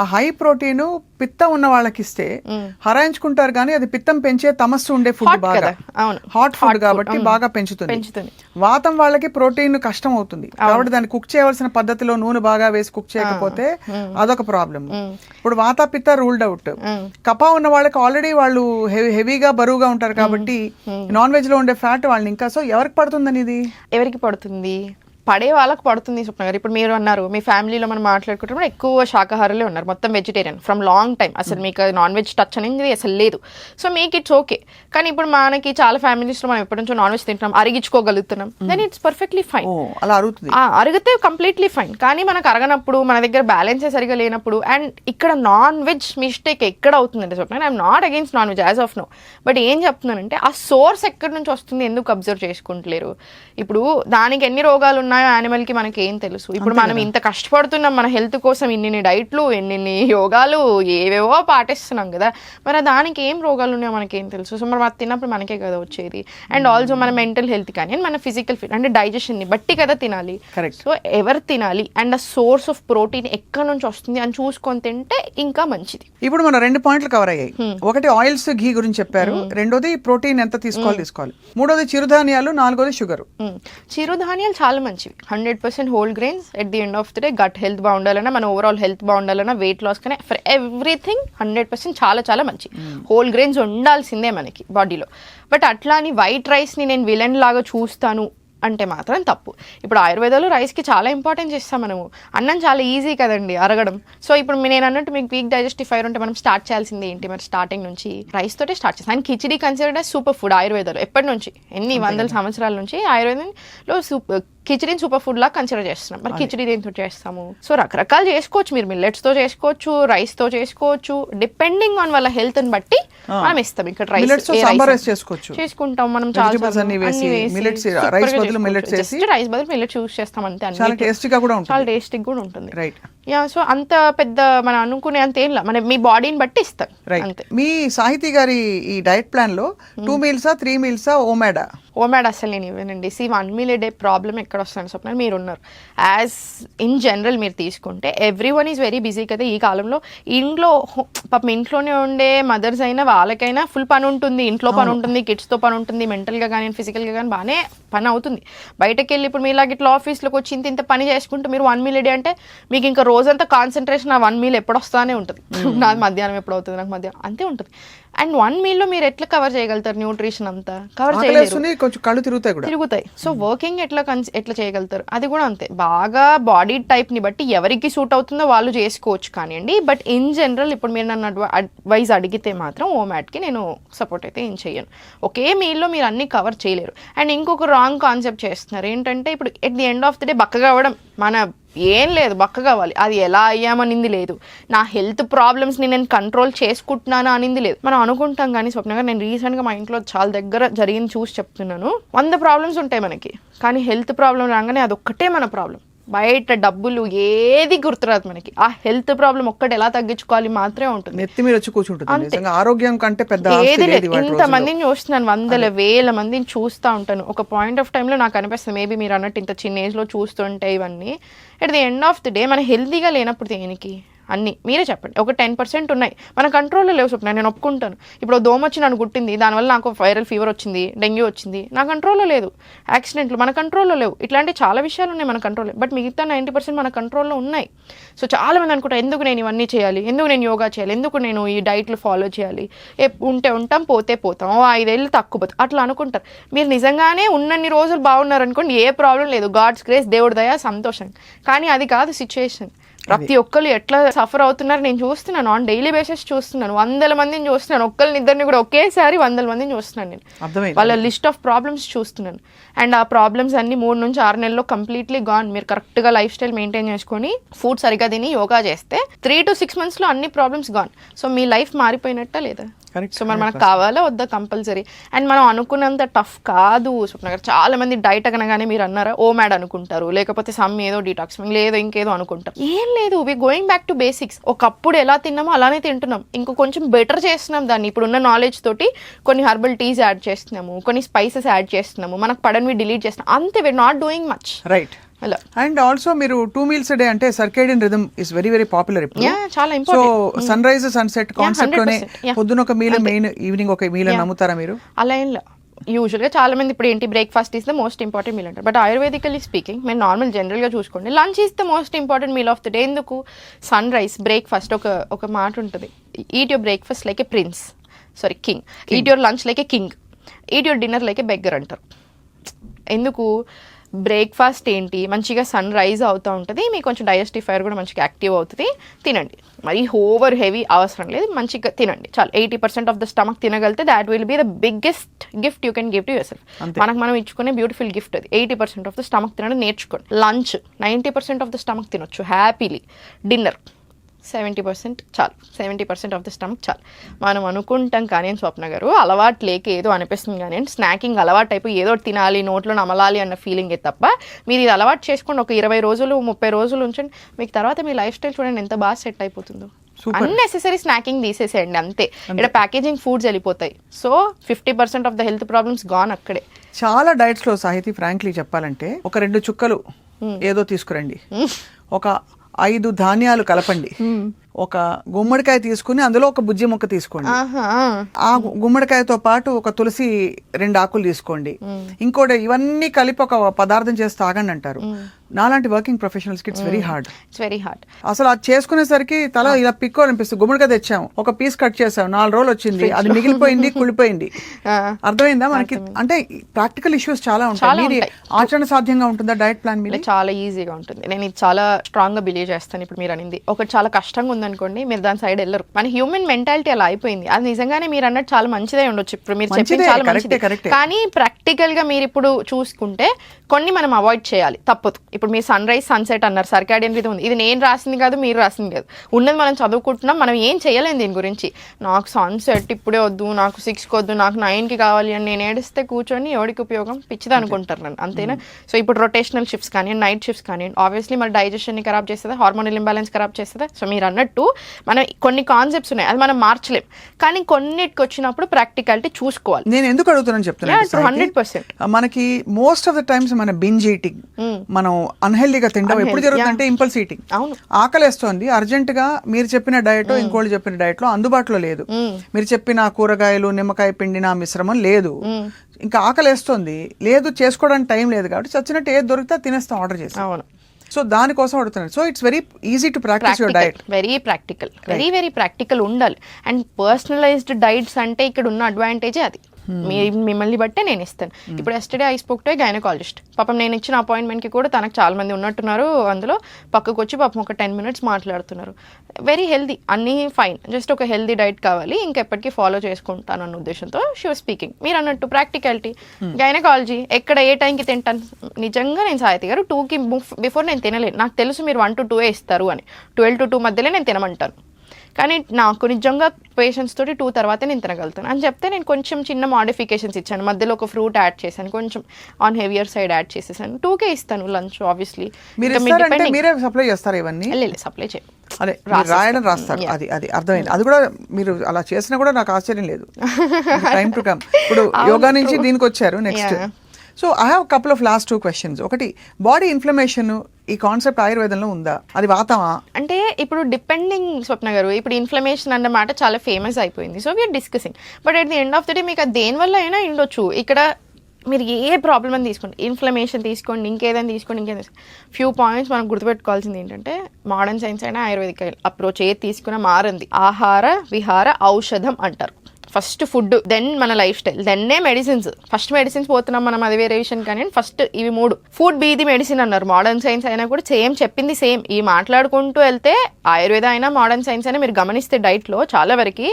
ఆ హై ప్రోటీన్ పిత్తం ఉన్న వాళ్ళకి ఇస్తే హరాయించుకుంటారు కానీ అది పిత్తం పెంచే తమస్సు ఉండే ఫుడ్ బాగా. హాట్ ఫుడ్ కాబట్టి బాగా పెంచుతుంది. పెంచుతుంది. వాతం వాళ్ళకి ప్రోటీన్ కష్టం అవుతుంది. కాబట్టి దాన్ని కుక్ చేయవలసిన పద్ధతిలో నూనె బాగా వేసి కుక్ చేయకపోతే అదొక ప్రాబ్లం ఇప్పుడు వాత పిత్త రూల్డ్ అవుట్ కపా ఉన్న వాళ్ళకి ఆల్రెడీ వాళ్ళు హెవీ హెవీగా బరువుగా ఉంటారు కాబట్టి నాన్ వెజ్లో ఉండే ఫ్యాట్ వాళ్ళని ఇంకా సో ఎవరికి పడుతుందని ఇది ఎవరికి పడుతుంది? పడే వాళ్ళకి పడుతుంది స్వప్న గారు. ఇప్పుడు మీరు అన్నారు మీ ఫ్యామిలీలో మనం మాట్లాడుకుంటున్నప్పుడు ఎక్కువ శాకాహారులే ఉన్నారు. మొత్తం వెజిటేరియన్ ఫ్రమ్ లాంగ్ టైం అసలు మీకు నాన్ వెజ్ టచ్ అనేది అసలు లేదు. సో మీకు ఇట్స్ ఓకే కానీ ఇప్పుడు మనకి చాలా ఫ్యామిలీస్లో మనం ఎప్పటి నుంచో నాన్ వెజ్ తింటున్నాం అరిగించుకోగలుగుతున్నాం. దెన్ ఇట్స్ పర్ఫెక్ట్లీ ఫైన్ అలా అరుగుతుంది. అరిగితే కంప్లీట్లీ ఫైన్ కానీ మనకు అరగనప్పుడు మన దగ్గర బ్యాలెన్సే సరిగా లేనప్పుడు అండ్ ఇక్కడ నాన్ వెజ్ మిస్టేక్ ఎక్కడ అవుతుందంటే చెప్పిన I'm not against non veg as of no but ఏం చెప్తున్నానంటే ఆ సోర్స్ ఎక్కడి నుంచి వస్తుంది ఎందుకు అబ్జర్వ్ చేసుకుంటలేరు? ఇప్పుడు దానికి ఎన్ని రోగాలు ఉన్నాయో యానిమల్కి మనకి ఏం తెలుసు? ఇప్పుడు మనం ఇంత కష్టపడుతున్నాం మన హెల్త్ కోసం ఇన్ని డైట్లు ఎన్ని యోగాలు ఏవేవో పాటిస్తున్నాం కదా. మరి దానికి ఏం రోగాలు ఉన్నాయో మనకి ఏం తెలుసు? సో మరి అది తిన్నప్పుడు మనకే కదా వచ్చేది. అండ్ ఆల్సో మన మెంటల్ హెల్త్ కానీ మన ఫిజికల్ ఫిట్ అంటే డైజెషన్ని బట్టి కదా తినాలి. సో ఎవరు తినాలి? అండ్ ఆ సోర్స్ ఆఫ్ ప్రోటీన్ ఎక్కడి నుంచి వస్తుంది అని చూసుకొని తింటే ఇంకా మంచిది. ఇప్పుడు మన రెండు పాయింట్లు కవర్ అయ్యాయి. ఒకటి ఆయిల్స్ ఘీ గురించి చెప్పారు. రెండోది ప్రోటీన్ ఎంత తీసుకోవాలి తీసుకోవాలి. మూడోది చిరుధాన్యాలు నాలుగోది షుగర్. చిరుధాన్యాలు చాలా మంచివి. Hundred percent whole grains at the end of the day gut health బాగుండాలన్నా మన ఓవరాల్ హెల్త్ బాగుండాలన్నా వెయిట్ లాస్ కానీ ఫర్ ఎవ్రీథింగ్ హండ్రెడ్ పర్సెంట్ చాలా చాలా మంచి హోల్ గ్రెయిన్స్ ఉండాల్సిందే మనకి బాడీలో బట్ అట్లా అని వైట్ రైస్ని నేను విలన్ లాగా చూస్తాను అంటే మాత్రం తప్పు. ఇప్పుడు ఆయుర్వేదాలు రైస్కి చాలా ఇంపార్టెన్స్ ఇస్తాం మనము. అన్నం చాలా ఈజీ కదండి అరగడం. సో ఇప్పుడు నేను అన్నట్టు మీకు వీక్ డైజెస్టివ్ ఫైర్ ఉంటే మనం స్టార్ట్ చేయాల్సింది ఏంటి? మరి స్టార్టింగ్ నుంచి రైస్ తోటే స్టార్ట్ చేస్తాం. And khichdi considered super food ఆయుర్వేదాలు. ఎప్పటి నుంచి? ఎన్ని వందల సంవత్సరాల నుంచి ఆయుర్వేదంలో సూపర్ కిచిడిని సూపర్ ఫుడ్ లా కన్సిడర్ చేస్తున్నాం. మరి కిచిడి దేంతో చేస్తాము? సో రకరకాలు చేసుకోవచ్చు మీరు millets తో చేసుకోవచ్చు rice తో చేసుకోవచ్చు డిపెండింగ్ ఆన్ వాళ్ళ హెల్త్ని బట్టి మనం ఇస్తాం. ఇక్కడ రైస్ రైస్ చేసుకోవచ్చు. చేసుకుంటాం మనం చాలా rice బదులు వేసి, రైస్ బదులు మిల్లెట్స్ యూస్ చేస్తాం అంతే చాలా. టేస్టీగా కూడా ఉంటుంది. చాలా టేస్టీ కూడా ఉంటుంది. రైట్ యా సో అంత పెద్ద మనం అనుకునే అంత ఏం మన మీ బాడీని బట్టి ఇస్తాం. రైట్ అంతే. మీ సాహితీ గారి ఈ డైట్ ప్లాన్లో టూ మీల్సా త్రీ మీల్సా ఓమాడా ఓమాడ్ అసలు నేను ఇవ్వనండి C one meal day problem ఎక్కడ వస్తుంది స్వప్న మీరు ఉన్నారు యాజ్ ఇన్ జనరల్ మీరు తీసుకుంటే everyone is very busy కదా ఈ కాలంలో. ఇంట్లో పాపం ఇంట్లోనే ఉండే మదర్స్ అయినా వాళ్ళకైనా ఫుల్ పని ఉంటుంది. ఇంట్లో పని ఉంటుంది కిడ్స్తో పని ఉంటుంది మెంటల్గా కానీ ఫిజికల్గా కానీ బాగానే పని అవుతుంది. బయటకు వెళ్ళి ఇప్పుడు మీలాగ ఇట్లా ఆఫీస్లోకి వచ్చి ఇంత ఇంత పని చేసుకుంటూ మీరు వన్ మీల్ డే అంటే మీకు ఇంకా రోజంతా కాన్సన్ట్రేషన్ ఆ వన్ మీల్ ఎప్పుడు వస్తానే ఉంటుంది నాది మధ్యాహ్నం ఎప్పుడు అవుతుంది నాకు మధ్యాహ్నం అంతే ఉంటుంది. అండ్ వన్ మీల్లో మీరు ఎట్లా కవర్ చేయగలుగుతారు న్యూట్రిషన్ అంతా? కవర్ చేయలేరు. కొంచెం కళ్ళు తిరుగుతాయి కూడా. తిరుగుతాయి. సో వర్కింగ్ ఎట్లా కన్స్ ఎట్లా చేయగలుగుతారు? అది కూడా అంతే. బాగా బాడీ టైప్ని బట్టి ఎవరికి సూట్ అవుతుందో వాళ్ళు చేసుకోవచ్చు కానివ్వండి. బట్ ఇన్ జనరల్ ఇప్పుడు మీరు నన్ను అడ్వ అడ్వైజ్ అడిగితే మాత్రం ఓ మ్యాట్కి నేను సపోర్ట్ అయితే ఏం చెయ్యను. ఒకే మీల్లో మీరు అన్ని కవర్ చేయలేరు. అండ్ ఇంకొక రాంగ్ కాన్సెప్ట్ చేస్తున్నారు. ఏంటంటే ఇప్పుడు at the end of the day బక్కగా అవ్వడం మన ఏం లేదు బక్క కావాలి. అది ఎలా అయ్యామనింది లేదు. నా హెల్త్ ప్రాబ్లమ్స్ని నేను కంట్రోల్ చేసుకుంటున్నానా అనింది లేదు. మనం అనుకుంటాం కానీ స్వప్న గారు నేను రీసెంట్గా మా ఇంట్లో చాలా దగ్గర జరిగింది చూసి చెప్తున్నాను. వంద ప్రాబ్లమ్స్ ఉంటాయి మనకి. కానీ హెల్త్ ప్రాబ్లం రాగానే అదొక్కటే మన ప్రాబ్లం. బయట డబ్బులు ఏది గుర్తురాదు మనకి. ఆ హెల్త్ ప్రాబ్లం ఒక్కటి ఎలా తగ్గించుకోవాలి మాత్రమే ఉంటుంది. నెత్తి మీద వచ్చి కూర్చుంటుంది ఆరోగ్యం కంటే పెద్ద ఏది లేదు లేదు. ఇవాళ ఇంత రోజుల్లో. మందిని చూస్తున్నాను వందల వేల మందిని చూస్తూ ఉంటాను. ఒక పాయింట్ ఆఫ్ టైంలో నాకు అనిపిస్తుంది మేబీ మీరు అన్నట్టు ఇంత చిన్న ఏజ్లో చూస్తుంటే ఇవన్నీ. At the end of the day మన హెల్తీగా లేనప్పుడు దేనికి? అన్ని. మీరే చెప్పండి. ఒక టెన్ పర్సెంట్ ఉన్నాయి. మన కంట్రోల్లో లేవు స్వప్న నేను ఒప్పుకుంటాను. ఇప్పుడు దోమ వచ్చి నన్ను గుట్టింది దానివల్ల నాకు వైరల్ ఫీవర్ వచ్చింది డెంగ్యూ వచ్చింది. నా కంట్రోల్లో లేదు. యాక్సిడెంట్లు మన కంట్రోల్లో లేవు. ఇట్లాంటి చాలా విషయాలు ఉన్నాయి మన కంట్రోల్లో బట్ మిగతా నైంటీ పర్సెంట్ మన కంట్రోల్లో ఉన్నాయి. సో చాలా మంది అనుకుంటారు ఎందుకు నేను ఇవన్నీ చేయాలి? ఎందుకు నేను యోగా చేయాలి? ఎందుకు నేను ఈ డైట్లు ఫాలో చేయాలి? ఎప్- ఉంటే ఉంటాం పోతే పోతాం. ఓ ఐదేళ్ళు తక్కువ పోతాం. అట్లా అనుకుంటారు. మీరు నిజంగానే ఉన్నన్ని రోజులు బాగున్నారు అనుకోండి ఏ ప్రాబ్లం లేదు. గాడ్స్ గ్రేస్ దేవుడి దయ సంతోషం. కానీ అది కాదు సిచ్యుయేషన్ ప్రతి ఒక్కరు ఎట్లా సఫర్ అవుతున్నారు నేను చూస్తున్నాను. ఆన్ డైలీ బేసిస్ చూస్తున్నాను. వందల మందిని చూస్తున్నాను. ఒక్కరిని ఇద్దరిని కూడా ఒకేసారి వందల మందిని చూస్తున్నాను నేను. వాళ్ళ లిస్ట్ ఆఫ్ ప్రాబ్లమ్స్ చూస్తున్నాను. అండ్ ఆ ప్రాబ్లమ్స్ అన్ని మూడు నుంచి ఆరు నెలల్లో కంప్లీట్లీ గాన్. మీరు కరెక్ట్గా లైఫ్ స్టైల్ మెయింటైన్ చేసుకొని ఫుడ్ సరిగా తిని యోగా చేస్తే త్రీ టు సిక్స్ మంత్స్లో అన్ని ప్రాబ్లమ్స్ గాన్. సో మీ లైఫ్ మారిపోయినట్టా లేదా? సో మరి మనకు కావాలా? వద్దా? కంపల్సరీ. అండ్ మనం అనుకున్నంత టఫ్ కాదు స్వప్న గారు చాలా మంది డైట్ అనగానే మీరు అన్నారా? ఓ మ్యాడ్ అనుకుంటారు. లేకపోతే సమ్ ఏదో డీటాక్స్ లేదో ఇంకేదో అనుకుంటారు. ఏం లేదు. We going back to basics ఒకప్పుడు ఎలా తిన్నామో అలానే తింటున్నాం. ఇంకో కొంచెం బెటర్ చేస్తున్నాం దాన్ని. ఇప్పుడున్న నాలెడ్జ్ తోటి కొన్ని హర్బల్ టీస్ యాడ్ చేస్తున్నాము. కొన్ని స్పైసెస్ యాడ్ చేస్తున్నాము. మనకు పడనివి డిలీట్ చేస్తున్నాం. అంతే. We are not doing much right అలా అండ్ ఆల్సో మీరు టూ మీల్స్ డే అంటే circadian rhythm is very very popular ఇప్పుడు. చాలా సో. సన్ రైజ్ సన్సెట్ కాన్సెప్ట్లోనే 100%, yeah. పొద్దున ఒక మీల్ మెయిన్ ఈవినింగ్ ఒక మీల్ నమ్ముతారా మీరు? అలా ఏం యూజువల్గా చాలా మంది ఇప్పుడు ఏంటి breakfast is the most important meal అంటారు. బట్ ఆయుర్వేదికలీ స్పీకింగ్ మీరు నార్మల్ జనరల్గా చూసుకోండి. Lunch is the most important meal of the day ఎందుకు? సన్ రైస్ బ్రేక్ఫాస్ట్ ఒక ఒక మాట ఉంటుంది. Eat your breakfast like a prince sorry king eat your lunch like a king eat your dinner like a beggar అంటారు. ఎందుకు? Breakfast ఏంటి? మంచిగా sun rise అవుతూ ఉంటుంది. మీకు కొంచెం డైజెస్టివ్ ఫైర్ కూడా మంచిగా యాక్టివ్ అవుతుంది. తినండి. మరి ఓవర్ హెవీ అవసరం లేదు. మంచిగా తినండి. చాలు. Eighty percent of the stomach తినగలితే that will be the biggest gift you can give to yourself. మనకు మనం ఇచ్చుకునే బ్యూటిఫుల్ గిఫ్ట్ అది. Eighty percent of the stomach తినడం. నేర్చుకోండి. Lunch. Ninety percent of the stomach తినొచ్చు. హ్యాపీలీ. డిన్నర్. సెవెంటీ పర్సెంట్ చాలు. Seventy percent of the stomach చాలు. మనం అనుకుంటాం కానీ అని స్వప్న గారు అలవాటు లేక ఏదో అనిపిస్తుంది కానీ స్నాకింగ్ అలవాటు అయిపోయి ఏదో తినాలి నోట్లో నమలాలి అన్న ఫీలింగే తప్ప మీరు ఇది అలవాటు చేసుకొని ఒక ఇరవై రోజులు ముప్పై రోజులు ఉంచండి. మీకు తర్వాత మీ లైఫ్ స్టైల్ చూడండి ఎంత బాగా సెట్ అయిపోతుందో. అన్నెసెసరీ స్నాకింగ్ తీసేసేయండి అంతే. ఇక్కడ ప్యాకేజింగ్ ఫుడ్స్ వెళ్ళిపోతాయి. So fifty percent of the health problems gone అక్కడే. చాలా డైట్స్లో సాహితీ ఫ్రాంక్లీ చెప్పాలంటే ఒక రెండు చుక్కలు ఏదో తీసుకురండి. ఒక ఐదు ధాన్యాలు కలపండి. ఒక గుమ్మడికాయ తీసుకుని అందులో ఒక బుజ్జి మొక్క తీసుకోండి. ఆ. గుమ్మడికాయతో పాటు ఒక తులసి రెండు ఆకులు తీసుకోండి. ఇంకోటి ఇవన్నీ కలిపి ఒక పదార్థం చేసి తాగండి అంటారు. నాలాంటి working professionals it's very hard it's very hard అసలు అది చేసుకునేసరికి తల ఇలా పిక్కోవాలనిపిస్తుంది. గుమ్మడికాయ తెచ్చాం. ఒక పీస్ కట్ చేసాం. నాలుగు రోజులు వచ్చింది. అది మిగిలిపోయింది కుళ్ళిపోయింది. అర్థమైందా మనకి? అంటే ప్రాక్టికల్ ఇష్యూస్ చాలా ఉంటాయి. ఆచరణ సాధ్యంగా ఉంటుందా డైట్ ప్లాన్ మీద? చాలా ఈజీగా ఉంటుంది. నేను ఇది చాలా స్ట్రాంగ్గా బిలీవ్ చేస్తాను ఇప్పుడు మీరు అనింది. ఒకటి చాలా కష్టంగా ఉందనుకోండి మీరు దాని సైడ్ వెళ్ళరు. మన హ్యూమన్ మెంటాలిటీ అలా అయిపోయింది. అది నిజంగానే మీరు అన్నట్టు చాలా మంచిదే ఉండొచ్చు. ఇప్పుడు మీరు చెప్పింది చాలా మంచిది. కానీ ప్రాక్టికల్గా మీరు ఇప్పుడు చూసుకుంటే కొన్ని మనం అవాయిడ్ చేయాలి. తప్పదు. ఇప్పుడు మీరు సన్ రైజ్ సన్సెట్ అన్నారు. సర్కాడియన్ ఇది ఉంది. ఇది నేను రాసింది కాదు మీరు రాసింది కాదు. ఉన్నది మనం చదువుకుంటున్నాం మనం ఏం చేయలేం దీని గురించి. నాకు సన్సెట్ ఇప్పుడే వద్దు నాకు సిక్స్కి వద్దు నాకు నైన్కి కావాలి అని నేను ఏడిస్తే కూర్చొని ఎవరికి ఉపయోగం? పిచ్చిది అనుకుంటారు నన్ను. అంతేనా? సో ఇప్పుడు రొటేషనల్ షిఫ్ట్స్ కానీ నైట్ షిఫ్ట్స్ కానీ ఆబ్వియస్లీ మన డైజెషన్ని ఖరాబ్ చేస్తుందా? హార్మోనల్ ఇంబ్యాలెన్స్ ఖరాబ్ చేస్తుందా? సో మీరు అన్నట్టు మనం కొన్ని కాన్సెప్ట్స్ ఉన్నాయి. అది మనం మార్చలేం. కానీ కొన్నిటికి వచ్చినప్పుడు ప్రాక్టికాలిటీ చూసుకోవాలి. నేను ఎందుకు అడుగుతున్నాను చెప్తున్నాను? హండ్రెడ్ పర్సెంట్ మనకి మోస్ట్ ఆఫ్ ద టైమ్స్ మన బింజ్ ఈటింగ్ మనం అన్హెల్దీగా తినడం ఎప్పుడు జరుగుతుందంటే ఇంపల్స్ ఈటింగ్ ఆకలేస్తోంది. అర్జెంట్గా మీరు చెప్పిన డయట్ ఇంకోళ్ళు చెప్పిన డయట్లో అందుబాటులో లేదు. మీరు చెప్పిన కూరగాయలు నిమ్మకాయ పిండిన మిశ్రమం లేదు. ఇంకా ఆకలేస్తోంది. లేదు చేసుకోవడానికి టైం లేదు కాబట్టి చచ్చినట్టు ఏది దొరికితే తినేస్తాం ఆర్డర్ చేసి. సో దానికోసం అడుగుతున్నాను. So it's very easy to practise your diet very practical very very practical ఉండాలి. అండ్ పర్సనలైజ్డ్ డైట్స్ అంటే ఇక్కడ ఉన్న అడ్వాంటేజే అది. మీ మిమ్మల్ని బట్టే నేను ఇస్తాను. ఇప్పుడు yesterday I spoke to gynaecologist పాపం నేను ఇచ్చిన అపాయింట్మెంట్కి కూడా తనకు చాలా మంది ఉన్నట్టున్నారు. అందులో పక్కకు వచ్చి పాపం ఒక టెన్ మినిట్స్ మాట్లాడుతున్నారు. వెరీ హెల్దీ అన్నీ ఫైన్ జస్ట్ ఒక హెల్దీ డైట్ కావాలి. ఇంకెప్పటికీ ఫాలో చేసుకుంటాను అన్న ఉద్దేశంతో షూర్ స్పీకింగ్ మీరు అన్నట్టు ప్రాక్టికాలిటీ గైనకాలజీ ఎక్కడ ఏ టైంకి తింటాను? నిజంగా నేను సాహితి గారు టూకి బిఫోర్ నేను తినలేను నాకు తెలుసు మీరు వన్ టు టూ ఇస్తారు అని. ట్వెల్వ్ టు టూ మధ్యలో నేను తినమంటాను. కానీ నాకు నిజంగా పేషెంట్స్ తోటి టూ తర్వాత నేను తినగలుగుతాను. అని చెప్తే నేను కొంచెం చిన్న మాడిఫికేషన్స్ ఇచ్చాను. మధ్యలో ఒక ఫ్రూట్ యాడ్ చేశాను. కొంచెం ఆన్ హెవియర్ సైడ్ యాడ్ చేసేసాను. టూకే ఇస్తాను లంచ్ ఆబ్వియస్లీ మీరు సప్లై చేస్తారా ఇవన్నీ? సప్లై చేయ అదే రాయడం రాస్తారు. అది అది అర్థమైంది. అది కూడా మీరు అలా చేసినా కూడా నాకు ఆశ్చర్యం లేదు. టైం టు కమ్ ఇప్పుడు యోగా నుంచి దీనికి వచ్చారు next. So I have couple of last two questions ఒకటి బాడీ ఇన్ఫ్లమేషన్ ఈ కాన్సెప్ట్ ఆయుర్వేదంలో ఉందా? అది వాతమా? అంటే ఇప్పుడు డిపెండింగ్ స్వప్న గారు ఇప్పుడు ఇన్ఫ్లమేషన్ అన్నమాట చాలా ఫేమస్ అయిపోయింది. So we're discussing. But at the end of the day మీకు అది దేనివల్ల అయినా ఉండొచ్చు. ఇక్కడ మీరు ఏ ప్రాబ్లం అని తీసుకోండి. ఇన్ఫ్లమేషన్ తీసుకోండి ఇంకేదైనా తీసుకోండి ఇంకేదైనా ఫ్యూ పాయింట్స్ మనం గుర్తుపెట్టుకోవాల్సింది ఏంటంటే మోడర్న్ సైన్స్ అయినా ఆయుర్వేదిక్ అప్రోచ్ ఏది తీసుకున్నా మారింది. ఆహార విహార ఔషధం అంటారు. ఫస్ట్ ఫుడ్ దెన్ మన లైఫ్ స్టైల్ దెన్నే మెడిసిన్స్ ఫస్ట్ మెడిసిన్స్ పోతున్నాం మనం అది వేరే విషయం కానీ ఫస్ట్ ఇవి మూడు. ఫుడ్ బీది మెడిసిన్ అన్నారు. మోడర్న్ సైన్స్ అయినా కూడా సేమ్ చెప్పింది సేమ్ ఈ మాట్లాడుకుంటూ వెళ్తే ఆయుర్వేద అయినా మోడర్న్ సైన్స్ అయినా మీరు గమనిస్తే డైట్లో చాలా వరకు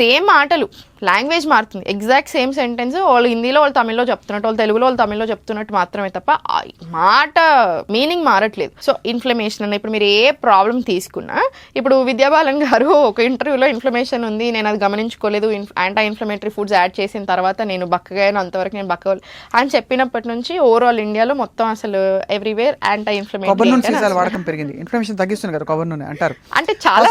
సేమ్ మాటలు లాంగ్వేజ్ మారుతుంది. ఎగ్జాక్ట్ సేమ్ సెంటెన్స్ వాళ్ళు హిందీలో వాళ్ళు తమిళ్ళో చెప్తున్నట్టు వాళ్ళు తెలుగులో వాళ్ళు తమిళ్ళో చెప్తున్నట్టు మాత్రమే తప్ప మాట మీనింగ్ మారట్లేదు. సో ఇన్ఫ్లమేషన్ అన్న ఇప్పుడు మీరు ఏ ప్రాబ్లం తీసుకున్నా ఇప్పుడు విద్యాబాలన్ గారు ఒక ఇంటర్వ్యూలో ఇన్ఫ్లమేషన్ ఉంది నేను అది గమనించుకోలేదు యాంటీ ఇన్ఫ్లమేటరీ ఫుడ్స్ యాడ్ చేసిన తర్వాత నేను బక్కగా అయినా అంతవరకు నేను బక్క అని చెప్పినప్పటి నుంచి ఓవరాల్ ఇండియాలో మొత్తం అసలు ఎవ్రీవేర్ యాంటీ ఇన్ఫ్లమేటరీ వాడకం పెరిగింది. ఇన్ఫ్లమేషన్ తగ్గిస్తుంది కదా కొబ్బరి నూనె అంటారు. అంటే చాలా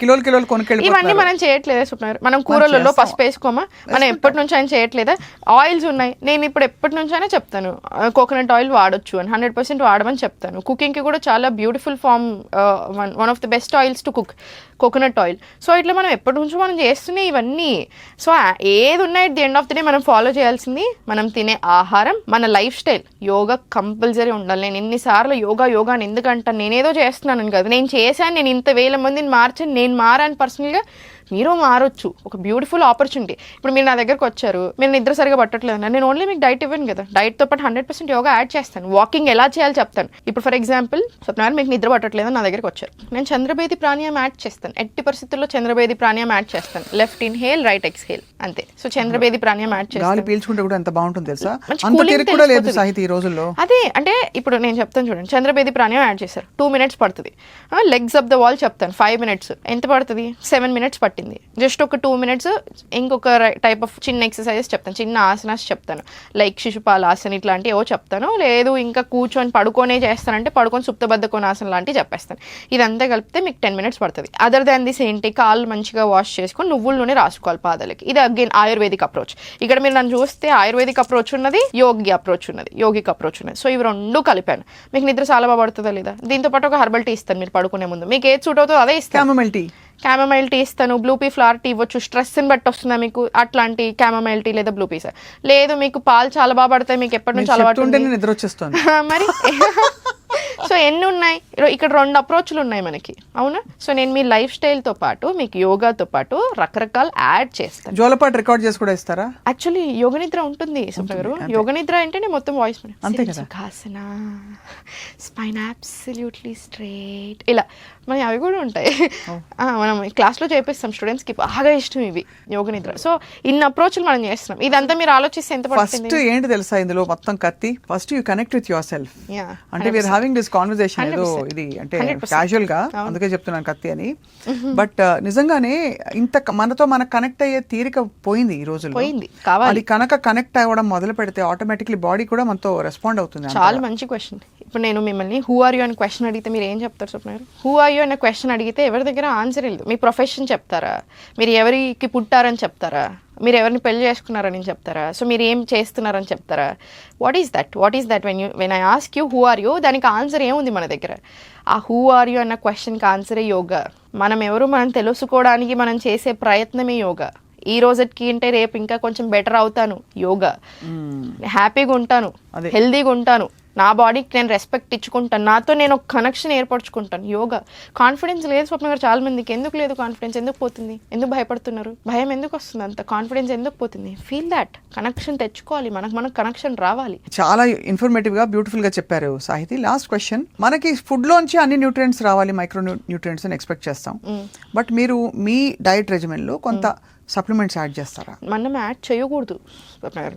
కిలోలు కిలోలు కొనుక్కెళ్ళి ఇవన్నీ మనం చేయట్లేదు. స్వప్న గారు మనం కూరలలో. పసుపు వేసుకోమా? మనం ఎప్పటి నుంచి అయినా చేయట్లేదా? ఆయిల్స్ ఉన్నాయి. నేను ఇప్పుడు ఎప్పటి నుంచి అయినా చెప్తాను కోకోనట్ ఆయిల్ వాడొచ్చు అని హండ్రెడ్ పర్సెంట్ వాడమని చెప్తాను. కుకింగ్కి కూడా చాలా beautiful form one one of the best oils to cook coconut oil. So ఇట్లా మనం ఎప్పటి నుంచో మనం చేస్తున్నాయి ఇవన్నీ. సో ఏది ఉన్నాయి the end of the day మనం ఫాలో చేయాల్సింది మనం తినే ఆహారం మన లైఫ్ స్టైల్. యోగా కంపల్సరీ ఉండాలి. నేను ఎన్నిసార్లు యోగా యోగా అని ఎందుకంటాను నేనేదో చేస్తున్నాను కదా. నేను చేశాను నేను ఇంత వేల మందిని మార్చాను నేను మారాను పర్సనల్గా మీరు మారొచ్చు. ఒక బ్యూటిఫుల్ ఆపర్చునిటీ. ఇప్పుడు మీరు నా దగ్గరకు వచ్చారు. మీరు నిద్ర సరిగా పట్టట్లేదు. నేను ఓన్లీ మీకు డైట్ ఇవ్వను కదా. డైట్తో పాటు హండ్రెడ్ పర్సెంట్ యోగా యాడ్ చేస్తాను. వాకింగ్ ఎలా చేయాలో చెప్తాను. ఇప్పుడు ఫర్ ఎగ్జాంపుల్ స్వప్నారు మీకు నిద్ర పట్టట్లేదు నా దగ్గరకు వచ్చారు. నేను చంద్రభేది ప్రాణాయామం యాడ్ చేస్తాను. ఎట్టి పరిస్థితుల్లో చంద్రభేది ప్రాణాయామం యాడ్ చేస్తాను. Left inhale right exhale. అంతే. సో చంద్రభేది ప్రాణాయామం యాడ్ చేస్తాను. పీల్చుకుంటే కూడా ఎంత బాగుంటుంది తెలుసా? కూడా లేదు. సాహితీ ఈ రోజుల్లో. అదే అంటే ఇప్పుడు నేను చెప్తాను చూడండి. చంద్రభేది ప్రాణాయామం యాడ్ చేశారు. టూ మినిట్స్ పడుతుంది. లెగ్స్ ఆఫ్ ద వాల్ చెప్తాను. Five minutes. ఎంత పడుతుంది? సెవెన్ మినిట్స్ పట్టింది. జస్ట్ ఒక టూ మినిట్స్ ఇంకొక టైప్ ఆఫ్ చిన్న ఎక్సర్సైజెస్ చెప్తాను. చిన్న ఆసనాస్ చెప్తాను. లైక్ శిశుపాల ఆసన ఇట్లాంటివి ఏవో చెప్తాను. లేదు ఇంకా కూర్చొని పడుకొనే చేస్తానంటే పడుకొని సుప్తబద్ధకోనాసన లాంటివి చెప్పేస్తాను. ఇదంతా కలిపితే మీకు టెన్ మినిట్స్ పడుతుంది. అదర్ దాన్ దిస్ ఏంటి? కాళ్ళు మంచిగా వాష్ చేసుకొని నువ్వుల నూనె రాసుకోవాలి పాదాలకి. ఇది అగైన్ ఆయుర్వేదిక్ అప్రోచ్ ఇక్కడ మీరు నన్ను చూస్తే ఆయుర్వేదిక్ అప్రోచ్ ఉన్నది యోగి అప్రోచ్ ఉన్నది యోగిక్ అప్రోచ్ ఉన్నది. సో ఇవి రెండు కలిపాను. మీకు నిద్ర చాలా బాగా పడుతుందా లేదా? దీంతో పాటు ఒక హర్బల్ టీ ఇస్తాను మీరు పడుకునే ముందు. మీకు ఏది సూట్ అవుతుందో అదే ఇస్తాను. టీ క్యామమైల్ టీ ఇస్తాను బ్లూ పీ ఫ్లవర్ టీ ఇవ్వచ్చు స్ట్రెస్ని బట్టి వస్తుందా మీకు? అట్లాంటి క్యామమైల్ టీ లేదా బ్లూ పీస్ లేదు మీకు పాలు చాలా బాగా పడతాయి మీకు ఎప్పటి నుంచి అలవాటు మరి సో ఎన్ని ఉన్నాయి? ఇక్కడ రెండు అప్రోచ్లు ఉన్నాయి మనకి. అవునా? సో నేను మీ లైఫ్ స్టైల్తో పాటు మీకు యోగాతో పాటు రకరకాల యాడ్ చేస్తాను. జోలపాటు రికార్డ్ చేసి కూడా ఇస్తారా? యాక్చువల్లీ యోగ నిద్ర ఉంటుంది గారు. యోగ నిద్ర అంటేనే మొత్తం వాయిస్ అంతే కదా. సుఖాసన. స్పైన్ అబ్సల్యూట్లీ స్ట్రైట్ ఇలా. మన అవి కూడా ఉంటాయి. మనం క్లాస్లో చేపిస్తాం స్టూడెంట్స్కి బాగా ఇష్టం ఇవి యోగ నిద్ర. సో ఇన్ని అప్రోచ్లు మనం చేస్తున్నాం. ఇదంతా మీరు ఆలోచిస్తే ఎంత ఫస్ట్ ఏంటి తెలుసా ఇందులో మొత్తం కత్తి? First you connect with yourself అంటే వీఆర్ హ్యావింగ్ దిస్ కాన్వర్సేషన్ ఏదో 100%. ఇది అంటే 100%. క్యాజువల్గా అందుకే చెప్తున్నాను కత్తి అని బట్ నిజంగానే ఇంత మనతో మనకు కనెక్ట్ అయ్యే తీరిక పోయింది ఈ రోజుల్లో పోయింది. కావాలి. అది కనుక కనెక్ట్ అవ్వడం మొదలు పెడితే ఆటోమేటిక్లీ బాడీ కూడా మనతో రెస్పాండ్ అవుతుంది చాలా. మంచి క్వశ్చన్ ఇప్పుడు నేను మిమ్మల్ని హూ ఆర్ యూ అని క్వశ్చన్ అడిగితే మీరు ఏం చెప్తారు Swapna garu who are you అనే క్వశ్చన్ అడిగితే ఎవరి దగ్గర ఆన్సర్ లేదు మీ ప్రొఫెషన్ చెప్తారా మీరు ఎవరికి పుట్టారని చెప్తారా మీరు ఎవరిని పెళ్ళి చేసుకున్నారని చెప్తారా? సో మీరు ఏం చేస్తున్నారని చెప్తారా? What is that what is that when you when I ask you who are you దానికి ఆన్సర్ ఏముంది మన దగ్గర? ఆ హూ ఆర్ యూ అన్న క్వశ్చన్కి ఆన్సరే యోగా. మనం ఎవరు మనం తెలుసుకోవడానికి మనం చేసే ప్రయత్నమే యోగా. ఈ రోజుకి అంటే రేపు ఇంకా కొంచెం బెటర్ అవుతాను. యోగా. హ్యాపీగా ఉంటాను. హెల్దీగా ఉంటాను. నా బాడీకి నేను రెస్పెక్ట్ ఇచ్చుకుంటాను. నాతో నేను ఒక కనెక్షన్ ఏర్పరచుకుంటాను. యోగా. కాన్ఫిడెన్స్ లేదు స్వప్న గారు చాలా మందికి. ఎందుకు లేదు కాన్ఫిడెన్స్ ఎందుకు పోతుంది? ఎందుకు భయపడుతున్నారు? భయం ఎందుకు వస్తుంది అంత? కాన్ఫిడెన్స్ ఎందుకు పోతుంది? ఫీల్ దాట్ కనెక్షన్ తెచ్చుకోవాలి. మనకు మనకు కనెక్షన్ రావాలి. చాలా ఇన్ఫర్మేటివ్గా బ్యూటిఫుల్గా చెప్పారు సాహితి. లాస్ట్ క్వశ్చన్ మనకి ఫుడ్ లోంచి అన్ని న్యూట్రియంట్స్ రావాలి మైక్రో న్యూట్రియంట్స్ అని ఎక్స్పెక్ట్ చేస్తాం. బట్ మీరు మీ డైట్ రెజిమెన్లో కొంత సప్లిమెంట్స్ యాడ్ చేస్తారా? మనం యాడ్ చేయకూడదు.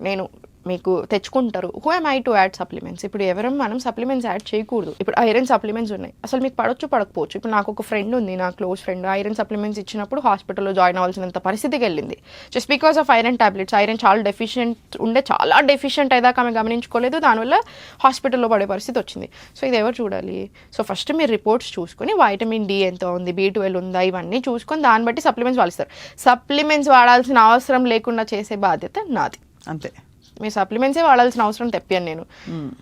నేను మీకు తెచ్చుకుంటారు. Who am I to add supplements ఇప్పుడు ఎవరం మనం సప్లిమెంట్స్ యాడ్ చేయకూడదు. ఇప్పుడు ఐరన్ సప్లిమెంట్స్ ఉన్నాయి. అసలు మీకు పడొచ్చు పడకపోవచ్చు. ఇప్పుడు నాకు ఒక ఫ్రెండ్ ఉంది నా క్లోజ్ ఫ్రెండ్ ఐరన్ సప్లిమెంట్స్ ఇచ్చినప్పుడు హాస్పిటల్లో జాయిన్ అవ్వాల్సినంత పరిస్థితికి వెళ్ళింది. Just because of iron tablets iron చాలా డెఫిషియెంట్ ఉండే చాలా డెఫిషియెంట్ అయ్యాక ఆమె గమనించుకోలేదు. దానివల్ల హాస్పిటల్లో పడే పరిస్థితి వచ్చింది. సో ఇది ఎవరు చూడాలి? సో ఫస్ట్ మీరు రిపోర్ట్స్ చూసుకొని వైటమిన్ డి ఎంత ఉంది బీ ట్వెల్వ్ ఉందా ఇవన్నీ చూసుకొని దాన్ని బట్టి సప్లిమెంట్స్ వాడిస్తారు. సప్లిమెంట్స్ వాడాల్సిన అవసరం లేకుండా చేసే బాధ్యత నాది. అంతే. మీ సప్లిమెంట్సే వాడాల్సిన అవసరం తెప్పాను నేను.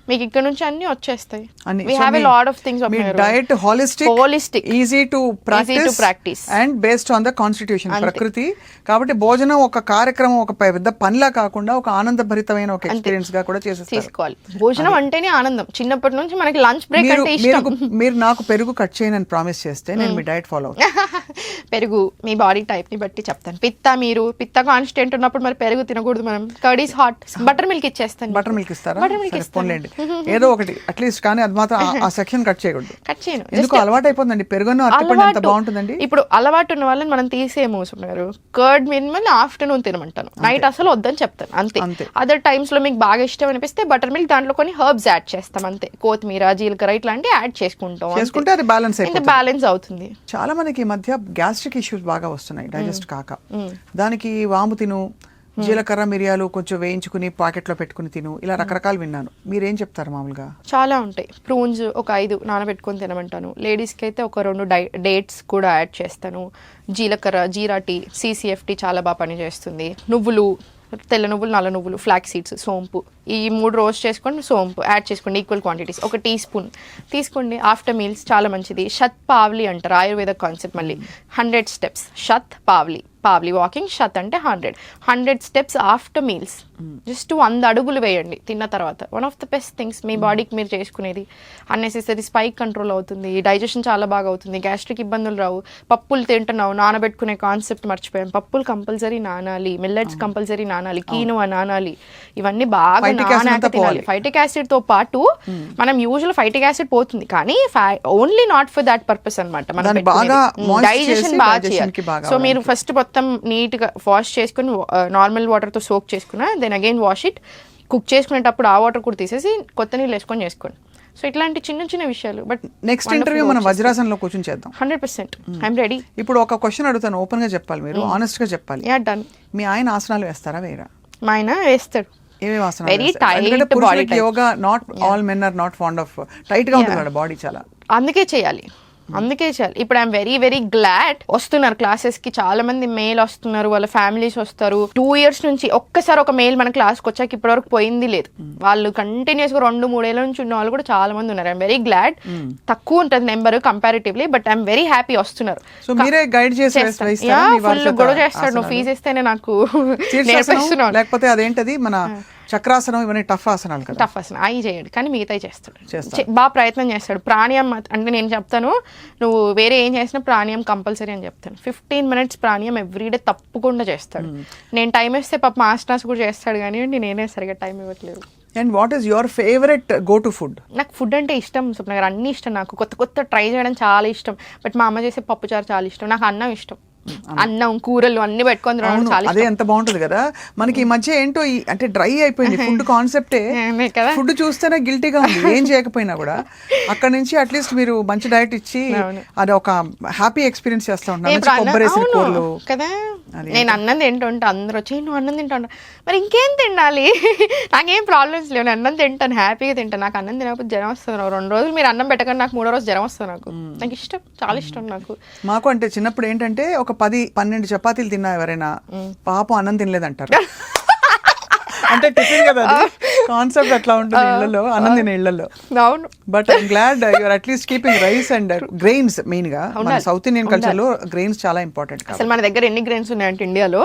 మీకు ఇక్కడ నుంచి అన్ని వచ్చేస్తాయి. We have a lot of things diet holistic Holistic. Easy to practise practice. And based on the constitution. ప్రకృతి కాబట్టి భోజనం ఒక కార్యక్రమం ఒక పెద్ద పనిలా కాకుండా ఒక ఆనందభరితమైన ఒక ఎక్స్పీరియన్స్గా కూడా చేసేస్తారు. తీసుకోవాలి. భోజనం అంటేనే ఆనందం. చిన్నప్పటి నుంచి మనకి లంచ్ బ్రేక్ మీరు అంటే ఇష్టం. మీరు నాకు పెరుగు కట్ చేయనని ప్రామిస్ చేస్తే నేను మీ డైట్ ఫాలో పెరుగు మీ బాడీ టైప్ని బట్టి చెప్తాను. పిత్త మీరు పిత్త కాన్స్టెంట్ ఉన్నప్పుడు మరి పెరుగు తినకూడదు మనం. Curd is hot buttermilk ఇచ్చేస్తాను బటర్ మిల్క్ ఇస్తారా? బటర్ మిల్క్ సరే, ఇస్తాను. పోన్లేండి. ఏదో ఒకటి అట్లీస్ట్ కానీ అది మాత్రం ఆ- సెక్షన్ కట్ చేయకూడదు. కట్ చేయను. ఎందుకు అలవాటు అయిపోతుందండి పెరుగును అరటిపండు ఎంత బాగుంటుందండి? ఇప్పుడు అలవాటు ఉన్న వాళ్ళని మనం తీసేయము గారు. కర్డ్ మినిమల్ ఆఫ్టర్నూన్ తినమంటాను. నైట్ అసలు వద్దని చెప్తాను. అంతే. అదర్ టైమ్స్లో మీకు బాగా ఇష్టం అనిపిస్తే బటర్ మిల్క్ దాంట్లో కొన్ని హర్బ్స్ యాడ్ చేస్తాం అంతే. కొత్తిమీర జీలకర్ర ఇట్లాంటివి యాడ్ చేసుకుంటాం. చేసుకుంటే అది బ్యాలెన్స్ అయిపోతుంది. బ్యాలెన్స్ అవుతుంది. చాలా మందికి ఈ మధ్య గ్యాస్ట్రిక్ ఇష్యూస్ బాగా వస్తున్నాయి డైజెస్ట్ కాక. దానికి వాము తిను జీలకర్ర మిరియాలు కొంచెం వేయించుకుని పాకెట్లో పెట్టుకుని తిను. ఇలా రకరకాలు విన్నాను. మీరేం చెప్తారు మామూలుగా? చాలా ఉంటాయి. ప్రూన్స్ ఒక ఐదు నానబెట్టుకొని తినమంటాను. లేడీస్కి అయితే ఒక రెండు డై డేట్స్ కూడా యాడ్ చేస్తాను. జీలకర్ర జీరా టీ సీసీఎఫ్ టీ చాలా బాగా పనిచేస్తుంది. నువ్వులు తెల్ల నువ్వులు నల్ల నువ్వులు ఫ్లాక్ సీడ్స్ సోంపు. ఈ మూడు రోస్ట్ చేసుకొని సోంపు యాడ్ చేసుకోండి ఈక్వల్ క్వాంటిటీస్. ఒక టీ స్పూన్ తీసుకోండి. ఆఫ్టర్ మీల్స్ చాలా మంచిది. షత్ పావ్లీ అంటారు. ఆయుర్వేద కాన్సెప్ట్ మళ్ళీ. Hundred steps. Shatpavli. Pavli walking shat అంటే hundred hundred steps after meals just వంద అడుగులు వేయండి తిన్న తర్వాత. One of the best things మీ బాడీకి మీరు చేసుకునేది అన్నెసెసరీ స్పైక్ కంట్రోల్ అవుతుంది డైజెషన్ చాలా బాగా అవుతుంది గ్యాస్ట్రిక్ ఇబ్బందులు రావు పప్పులు తింటున్నావు నానబెట్టుకునే కాన్సెప్ట్ మర్చిపోయాం. పప్పులు కంపల్సరీ నానాలి మిల్లెట్స్ కంపల్సరీ నానాలి కీనువ నానాలి ఇవన్నీ బాగా నానాక తినాలి. ఫైటిక్ యాసిడ్తో పాటు మనం యూజువల్ ఫైటిక్ యాసిడ్ పోతుంది కానీ only not for that purpose అనమాట moist డైజెషన్ బాగా చేయాలి. సో మీరు ఫస్ట్ మొత్తం నీట్గా వాష్ చేసుకుని నార్మల్ వాటర్తో సోక్ చేసుకున్న then again wash it cook చేసుకునేటప్పుడు ఆ వాటర్ కూడా తీసేసి కొత్త నీళ్ళు వేసుకొని చేసుకోండి. సో ఇట్లాంటి చిన్న చిన్న విషయాలు బట్ నెక్స్ట్ ఇంటర్వ్యూ మనం వజ్రాసనంలో కూర్చొని చేద్దాం. హండ్రెడ్ పర్సెంట్ ఐఎమ్ రెడీ ఇప్పుడు ఒక క్వశ్చన్ అడుగుతాను ఓపెన్గా చెప్పాలి మీరు ఆనెస్ట్గా చెప్పాలి. యా డన్ మీ ఆయన ఆసనాలు వేస్తారా వేరా మా ఆయన వేస్తాడు. ఏమేమి ఆసనాలు body పురుషులకి type. Yoga not all men are not fond of టైట్గా ఉంటుంది బాడీ చాలా. అందుకే చేయాలి. అందుకే చేయాలి ఇప్పుడు ఐఎమ్ వెరీ వెరీ గ్లాడ్ వస్తున్నారు. క్లాసెస్కి చాలా మంది మేల్ వస్తున్నారు వాళ్ళ ఫ్యామిలీస్ వస్తారు. టూ ఇయర్స్ నుంచి ఒక్కసారి ఒక మేల్ మన క్లాస్కి వచ్చాక ఇప్పటి వరకు పోయింది లేదు. వాళ్ళు కంటిన్యూస్గా రెండు మూడేళ్ళ నుంచి ఉన్న వాళ్ళు కూడా చాలా మంది ఉన్నారు ఐఎమ్ వెరీ గ్లాడ్ తక్కువ ఉంటుంది number comparatively but I'm very happy వస్తున్నారు. చేత గొడవ చేస్తాడు. నువ్వు? ఫీజు ఇస్తేనే నాకు నేర్పిస్తున్నావు. లేకపోతే అదేంటది? మన చక్రాసనం ఇవన్నీ టఫ్ ఆసనాలు కదా. టఫ్ అసలు అవి చేయడు కానీ మిగతాయి చేస్తాడు. బాగా ప్రయత్నం చేస్తాడు. ప్రాణాయామం అంటే నేను చెప్తాను నువ్వు వేరే ఏం చేసినా ప్రాణాయామం కంపల్సరీ అని చెప్తాను. ఫిఫ్టీన్ మినిట్స్ ప్రాణాయామం ఎవ్రీడే తప్పకుండా చేస్తాడు. నేను టైం ఇస్తే పాప మాస్టర్స్ కూడా చేస్తాడు కానీ నేనే సరిగా టైం ఇవ్వట్లేదు. And what is your favourite go to food నాకు ఫుడ్ అంటే ఇష్టం స్వప్న గారు అన్ని ఇష్టం నాకు. కొత్త కొత్త ట్రై చేయడం చాలా ఇష్టం. బట్ మా అమ్మ చేసే పప్పుచారు చాలా ఇష్టం. నాకు అన్నం ఇష్టం. అన్నం కూరలు అన్ని పెట్టుకొని తినడం చాలా అదే ఎంత బాగుంటుంది కదా? మనకి ఈ మధ్య ఏంటో అంటే డ్రై అయిపోయింది ఫుడ్ కాన్సెప్టే? ఫుడ్ చూస్తేనే గిల్టీగా ఉంది ఏం చేయకపోయినా కూడా. అక్కడ నుంచి అట్లీస్ట్ మీరు మంచి డైట్ ఇచ్చి. అది ఒక హ్యాపీ ఎక్స్పీరియన్స్ చేస్తా ఉంటారు కదా? నేను అన్నం తింటుంటా అందరూ వచ్చి నువ్వు అన్నం తింటా మరి ఇంకేం తినాలి నాకేం ప్రాబ్లమ్స్ లేవు నేను అన్నం తింటాను హ్యాపీగా తింటాను. నాకు అన్నం తినకపోతే జ్వరం వస్తుంది రెండు రోజులు మీరు అన్నం పెట్టకండి నాకు మూడో రోజు జ్వరం వస్తుంది నాకు. నాకు ఇష్టం చాలా ఇష్టం నాకు. మాకు అంటే చిన్నప్పుడు ఏంటంటే ఒక పది పన్నెండు చపాతీలు తిన్నా ఎవరైనా పాపం అన్నం తినలేదంటారు. అంటే టిఫిన్ కదా కాన్సెప్ట్ అట్లా ఉంటుంది ఇళ్ళలో అన్నం తినే ఇళ్ళలో అవును. But I'm glad you're at least keeping rice and grains మెయిన్గా. మన. సౌత్ ఇండియన్ కల్చర్లో గ్రెయిన్స్ చాలా ఇంపార్టెంట్ అసలు మన దగ్గర ఎన్ని గ్రెయిన్స్ ఉన్నాయంటే ఇండియాలో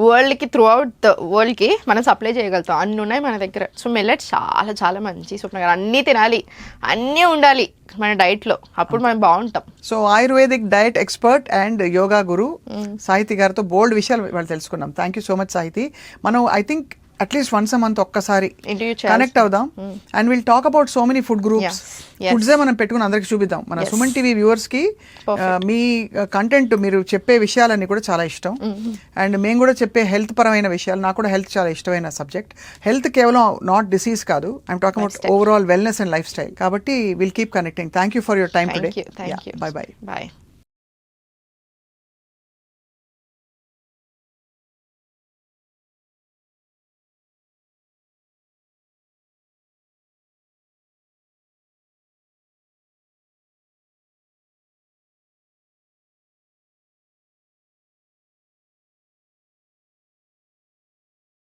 వరల్డ్కి త్రూ అవుట్ ద వరల్డ్కి మనం సప్లై చేయగలుగుతాం. అన్ని ఉన్నాయి మన దగ్గర. సో మిల్లెట్ చాలా చాలా మంచి స్వప్న గారు అన్నీ తినాలి. అన్నీ ఉండాలి మన డైట్లో. అప్పుడు మనం బాగుంటాం. So ayurvedic diet expert and yoga guru Sahithi గారితో బోల్డ్ విషయాలు వాళ్ళు తెలుసుకున్నాం. Thank you so much Sahithi. మనం I think at least once month ఒక్కసారి కనెక్ట్ అవుదాం. And will talk about so many food groups. ఫుడ్సే మనం పెట్టుకుని అందరికి చూపిద్దాం. మన. సుమన్ టీవీ వ్యూవర్స్కి మీ కంటెంట్ మీరు చెప్పే విషయాలన్నీ కూడా చాలా ఇష్టం. అండ్ మేము కూడా చెప్పే హెల్త్ పరమైన విషయాలు నాకు కూడా హెల్త్ చాలా ఇష్టమైన సబ్జెక్ట్ హెల్త్ కేవలం నాట్ డిసీజ్ కాదు. I'm talking about overall wellness and lifestyle కాబట్టి will keep connecting thank you for your time today bye bye bye